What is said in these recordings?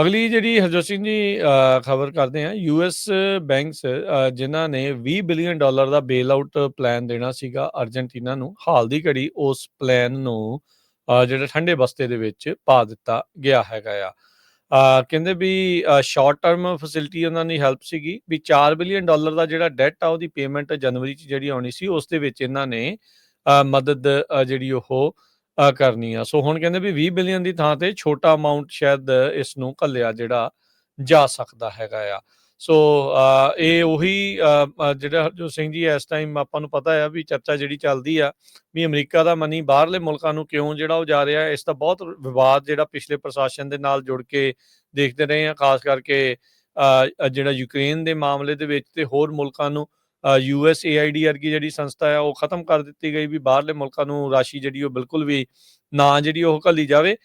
ਅਗਲੀ ਜਿਹੜੀ ਹਰਜੋਤ ਸਿੰਘ ਜੀ ਖਬਰ ਕਰਦੇ ਹਾਂ ਯੂਐਸ ਬੈਂਕਸ ਜਿਨ੍ਹਾਂ ਨੇ 20 ਬਿਲੀਅਨ ਡਾਲਰ ਦਾ ਬੇਲ ਆਊਟ ਪਲਾਨ ਦੇਣਾ ਸੀਗਾ ਅਰਜਨਟੀਨਾ ਨੂੰ, ਹਾਲ ਦੀ ਘੜੀ ਉਸ ਪਲਾਨ ਨੂੰ ਜਿਹੜਾ ਠੰਡੇ ਬਸਤੇ ਦੇ ਵਿੱਚ ਪਾ ਦਿੱਤਾ ਗਿਆ ਹੈਗਾ ਆ। ਕਹਿੰਦੇ ਵੀ ਸ਼ਾਰਟ ਟਰਮ ਫੈਸਿਲਿਟੀ ਉਹਨਾਂ ਦੀ ਹੈਲਪ ਸੀਗੀ ਵੀ 4 ਬਿਲੀਅਨ ਡਾਲਰ ਦਾ ਜਿਹੜਾ ਡੈਟ ਆ ਉਹਦੀ ਪੇਮੈਂਟ ਜਨਵਰੀ ਚ ਜਿਹੜੀ ਆਉਣੀ ਸੀ, ਉਸ ਦੇ ਵਿੱਚ ਇਹਨਾਂ ਨੇ ਮਦਦ ਜਿਹੜੀ ਉਹ ਕਰਨੀ ਆ। ਸੋ ਹੁਣ ਕਹਿੰਦੇ ਵੀ 20 ਬਿਲੀਅਨ ਦੀ ਥਾਂ ਤੇ ਛੋਟਾ ਅਮਾਉਂਟ ਸ਼ਾਇਦ ਇਸ ਨੂੰ ਘੱਲਿਆ ਜਿਹੜਾ ਜਾ ਸਕਦਾ ਹੈਗਾ ਆ। ਸੋ ਇਹ ਉਹੀ ਜਿਹੜਾ ਹਰਜੋਤ ਸਿੰਘ ਜੀ ਇਸ ਟਾਈਮ ਆਪਾਂ ਨੂੰ ਪਤਾ ਆ ਵੀ ਚਰਚਾ ਜਿਹੜੀ ਚੱਲਦੀ ਆ ਵੀ ਅਮਰੀਕਾ ਦਾ ਮਨੀ ਬਾਹਰਲੇ ਮੁਲਕਾਂ ਨੂੰ ਕਿਉਂ ਜਿਹੜਾ ਉਹ ਜਾ ਰਿਹਾ, ਇਸ ਦਾ ਬਹੁਤ ਵਿਵਾਦ ਜਿਹੜਾ ਪਿਛਲੇ ਪ੍ਰਸ਼ਾਸਨ ਦੇ ਨਾਲ ਜੁੜ ਕੇ ਦੇਖਦੇ ਰਹੇ ਆ, ਖਾਸ ਕਰਕੇ ਜਿਹੜਾ ਯੂਕਰੇਨ ਦੇ ਮਾਮਲੇ ਦੇ ਵਿੱਚ ਤੇ ਹੋਰ ਮੁਲਕਾਂ ਨੂੰ ਯੂਐਸ ਏਆਈਡੀ ਵਰਗੀ ਜਿਹੜੀ ਸੰਸਥਾ ਆ ਉਹ ਖਤਮ ਕਰ ਦਿੱਤੀ ਗਈ ਵੀ ਬਾਹਰਲੇ ਮੁਲਕਾਂ ਨੂੰ ਰਾਸ਼ੀ ਜਿਹੜੀ ਉਹ ਬਿਲਕੁਲ ਵੀ ਨਾ ਜਿਹੜੀ ਉਹ ਘੱਲੀ ਜਾਵੇ।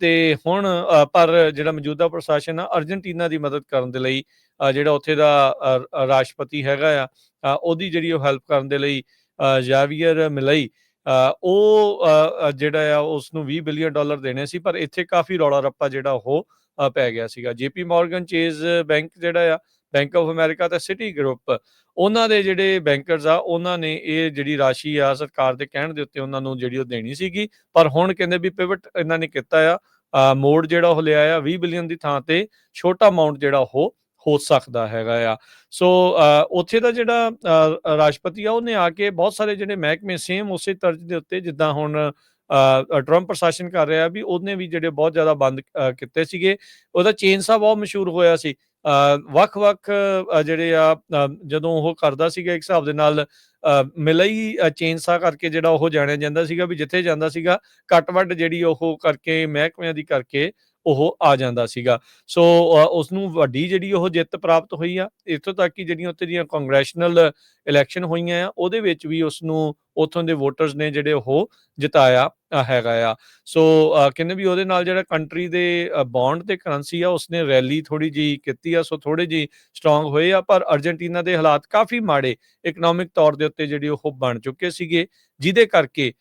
ਤੇ ਹੁਣ ਪਰ ਜਿਹੜਾ ਮੌਜੂਦਾ ਪ੍ਰਸ਼ਾਸਨ ਆ ਅਰਜਨਟੀਨਾ ਦੀ ਮਦਦ ਕਰਨ ਦੇ ਲਈ ਜਿਹੜਾ ਉੱਥੇ ਦਾ ਰਾਸ਼ਟਰਪਤੀ ਹੈਗਾ ਆ ਉਹਦੀ ਜਿਹੜੀ ਉਹ ਹੈਲਪ ਕਰਨ ਦੇ ਲਈ ਅ, ਜਾਵੀਅਰ ਮਿਲਈ ਅ, ਉਹ ਜਿਹੜਾ ਆ ਉਸ ਨੂੰ 20 ਬਿਲੀਅਨ ਡਾਲਰ ਦੇਣੇ ਸੀ ਪਰ ਇੱਥੇ ਕਾਫੀ ਰੌਲਾ ਰੱਪਾ ਜਿਹੜਾ ਉਹ ਪੈ ਗਿਆ ਸੀਗਾ। ਜੇਪੀ ਮਾਰਗਨ ਚੇਜ਼ ਬੈਂਕ ਜਿਹੜਾ ਆ ਬੈਂਕ ਆਫ ਅਮਰੀਕਾ ਤੇ ਸਿਟੀ ਗਰੁੱਪ ਉਹਨਾਂ ਦੇ ਜਿਹੜੇ ਬੈਂਕਰਸ ਆ, ਉਹਨਾਂ ਨੇ ਇਹ ਜਿਹੜੀ ਰਾਸ਼ੀ ਆ ਸਰਕਾਰ ਦੇ ਕਹਿਣ ਦੇ ਉੱਤੇ ਉਹਨਾਂ ਨੂੰ ਜਿਹੜੀ ਉਹ ਦੇਣੀ ਸੀਗੀ, ਪਰ ਹੁਣ ਕਹਿੰਦੇ ਵੀ ਪਿਵਟ ਇਹਨਾਂ ਨੇ ਕੀਤਾ ਆ ਮੋੜ ਜਿਹੜਾ ਉਹ ਲਿਆ ਆ 20 ਬਿਲੀਅਨ ਦੀ ਥਾਂ ਤੇ ਛੋਟਾ ਅਮਾਉਂਟ ਜਿਹੜਾ ਉਹ ਹੋ ਸਕਦਾ ਹੈਗਾ ਆ। ਸੋ ਉੱਥੇ ਦਾ ਜਿਹੜਾ ਰਾਸ਼ਟਰਪਤੀ ਆ, ਉਹਨੇ ਆ ਕੇ ਬਹੁਤ ਸਾਰੇ ਜਿਹੜੇ ਮਹਿਕਮੇ ਸੇਮ ਉਸੇ ਤਰਜ਼ ਦੇ ਉੱਤੇ ਜਿੱਦਾਂ ਹੁਣ ਟਰੰਪ ਪ੍ਰਸ਼ਾਸਨ ਕਰ ਰਿਹਾ ਵੀ ਉਹਨੇ ਵੀ ਜਿਹੜੇ ਬਹੁਤ ਜ਼ਿਆਦਾ ਬੰਦ ਕੀਤੇ ਸੀਗੇ, ਉਹਦਾ ਚੇਨ ਸਾਹਿਬ ਬਹੁਤ ਮਸ਼ਹੂਰ ਹੋਇਆ ਸੀ। ਵੱਖ-ਵੱਖ ਜਿਹੜੇ ਆ ਜਦੋਂ ਉਹ ਕਰਦਾ ਸੀਗਾ ਇੱਕ ਹਿਸਾਬ ਦੇ ਨਾਲ ਮਿਲਈ ਅ, ਚੇਨਸਾ ਕਰਕੇ ਜਿਹੜਾ ਉਹ ਜਾਣਿਆ ਜਾਂਦਾ ਸੀਗਾ ਵੀ ਜਿੱਥੇ ਜਾਂਦਾ ਸੀਗਾ ਕੱਟ-ਵੱਢ ਜਿਹੜੀ ਉਹ ਕਰਕੇ ਮਹਿਕਮਿਆਂ ਦੀ ਕਰਕੇ ਉਹ ਆ ਜਾਂਦਾ ਸੀਗਾ। ਸੋ ਅ, ਉਸ ਨੂੰ ਵੱਡੀ ਜਿਹੜੀ ਉਹ ਜਿੱਤ ਪ੍ਰਾਪਤ ਹੋਈ ਆ। ਇੱਥੋਂ ਤੱਕ ਕਿ ਜਿਹੜੀਆਂ ਉੱਥੇ ਦੀਆਂ ਕੰਗਰੈਸ਼ਨਲ ਇਲੈਕਸ਼ਨ ਹੋਈਆਂ ਆ ਉਹਦੇ ਵਿੱਚ ਵੀ ਉਸ ਨੂੰ ਉੱਥੋਂ ਦੇ ਵੋਟਰਸ ਨੇ ਜਿਹੜੇ ਉਹ ਜਿਤਾਇਆ ਹੈਗਾ ਆ। ਸੋ ਕਹਿੰਦੇ ਵੀ ਉਹਦੇ ਨਾਲ ਜਿਹੜਾ ਕੰਟਰੀ ਦੇ ਬੌਂਡ ਤੇ ਕਰੰਸੀ ਆ ਉਸਨੇ ਰੈਲੀ ਥੋੜੀ ਜੀ ਕੀਤੀ ਆ ਸੋ ਥੋੜੇ ਜੀ ਸਟਰੋਂਗ ਹੋਏ ਆ ਪਰ ਅਰਜਨਟੀਨਾ ਦੇ ਹਾਲਾਤ ਕਾਫੀ ਮਾੜੇ ਇਕਨੋਮਿਕ ਤੌਰ ਦੇ ਉੱਤੇ ਜਿਹੜੇ ਉਹ ਬਣ ਚੁੱਕੇ ਸੀਗੇ ਜਿਹਦੇ ਕਰਕੇ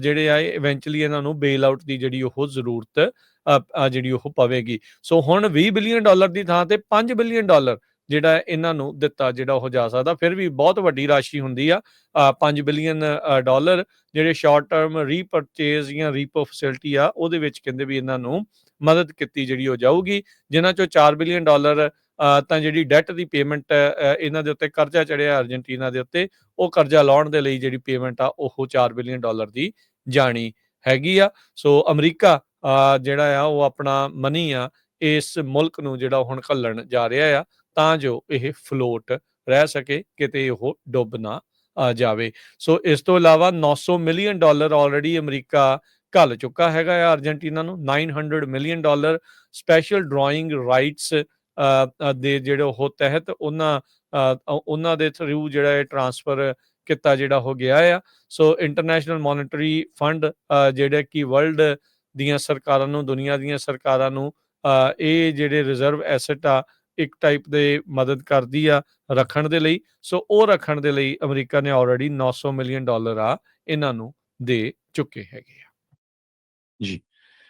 ਜਿਹੜੇ ਆ ਇਵੈਂਚੁਅਲੀ ਇਹਨਾਂ ਨੂੰ ਬੇਲ ਆਊਟ ਦੀ ਜਿਹੜੀ ਉਹ ਜ਼ਰੂਰਤ ਜਿਹੜੀ ਉਹ ਪਵੇਗੀ। ਸੋ ਹੁਣ 20 ਬਿਲੀਅਨ ਡਾਲਰ ਦੀ ਥਾਂ ਤੇ 5 ਬਿਲੀਅਨ ਡਾਲਰ ਜਿਹੜਾ ਇਹਨਾਂ ਨੂੰ ਦਿੱਤਾ ਜਿਹੜਾ ਉਹ ਜਾ ਸਕਦਾ ਫਿਰ ਵੀ ਬਹੁਤ ਵੱਡੀ ਰਾਸ਼ੀ ਹੁੰਦੀ ਆ। ਅ, 5 ਬਿਲੀਅਨ ਡਾਲਰ ਜਿਹੜੇ ਸ਼ਾਰਟ ਟਰਮ ਰੀਪਰਚੇਜ਼ ਜਾਂ ਰੀਪੋ ਫੈਸਿਲਿਟੀ ਆ ਉਹਦੇ ਵਿੱਚ ਕਹਿੰਦੇ ਵੀ ਇਹਨਾਂ ਨੂੰ ਮਦਦ ਕੀਤੀ ਜਿਹੜੀ ਉਹ ਜਾਊਗੀ ਜਿਨ੍ਹਾਂ ਚੋਂ 4 ਬਿਲੀਅਨ ਡਾਲਰ ਤਾਂ ਜਿਹੜੀ ਡੈਟ ਦੀ ਪੇਮੈਂਟ ਇਹਨਾਂ ਦੇ ਉੱਤੇ ਕਰਜ਼ਾ ਚੜਿਆ ਅਰਜਨਟੀਨਾ ਦੇ ਉੱਤੇ, ਉਹ ਕਰਜ਼ਾ ਲਾਉਣ ਦੇ ਲਈ ਜਿਹੜੀ ਪੇਮੈਂਟ ਆ, ਉਹ 4 ਬਿਲੀਅਨ ਡਾਲਰ ਦੀ ਜਾਣੀ ਹੈਗੀ ਆ। ਸੋ ਅਮਰੀਕਾ ਜਿਹੜਾ ਆ, ਉਹ ਆਪਣਾ ਮਨੀ ਆ, ਇਸ ਮੁਲਕ ਨੂੰ ਜਿਹੜਾ ਹੁਣ ਘੱਲਣ ਜਾ ਰਿਹਾ ਆ, ਤਾਂ ਜੋ ਇਹ ਫਲੋਟ ਰਹਿ ਸਕੇ, ਕਿਤੇ ਉਹ ਡੁੱਬ ਨਾ ਜਾਵੇ। ਸੋ ਇਸ ਤੋਂ ਇਲਾਵਾ 900 ਮਿਲੀਅਨ ਡਾਲਰ ਆਲਰੇਡੀ ਅਮਰੀਕਾ ਘੱਲ ਚੁੱਕਾ ਹੈਗਾ ਆ ਅਰਜਨਟੀਨਾ ਨੂੰ 900 million dollar special drawing rights ਦੇ ਜਿਹੜੇ ਉਹ ਤਹਿਤ ਉਹਨਾਂ ਉਹਨਾਂ ਦੇ ਥਰੂ ਜਿਹੜਾ ਇਹ ਟ੍ਰਾਂਸਫਰ ਕੀਤਾ ਜਿਹੜਾ ਹੋ ਗਿਆ ਆ। ਸੋ ਇੰਟਰਨੈਸ਼ਨਲ ਮੋਨਿਟਰੀ ਫੰਡ ਜਿਹੜੇ ਕਿ ਵਰਲਡ ਦੀਆਂ ਸਰਕਾਰਾਂ ਨੂੰ, ਦੁਨੀਆ ਦੀਆਂ ਸਰਕਾਰਾਂ ਨੂੰ ਇਹ ਜਿਹੜੇ ਰਿਜ਼ਰਵ ਐਸੈਟ ਆ, ਇੱਕ ਟਾਈਪ ਦੇ ਮਦਦ ਕਰਦੀ ਆ ਰੱਖਣ ਦੇ ਲਈ। ਸੋ ਉਹ ਰੱਖਣ ਦੇ ਲਈ ਅਮਰੀਕਾ ਨੇ ਆਲਰੇਡੀ 900 ਮਿਲੀਅਨ ਡਾਲਰ ਆ ਇਹਨਾਂ ਨੂੰ ਦੇ ਚੁੱਕੇ ਹੈਗੇ ਆ। ਜੀ।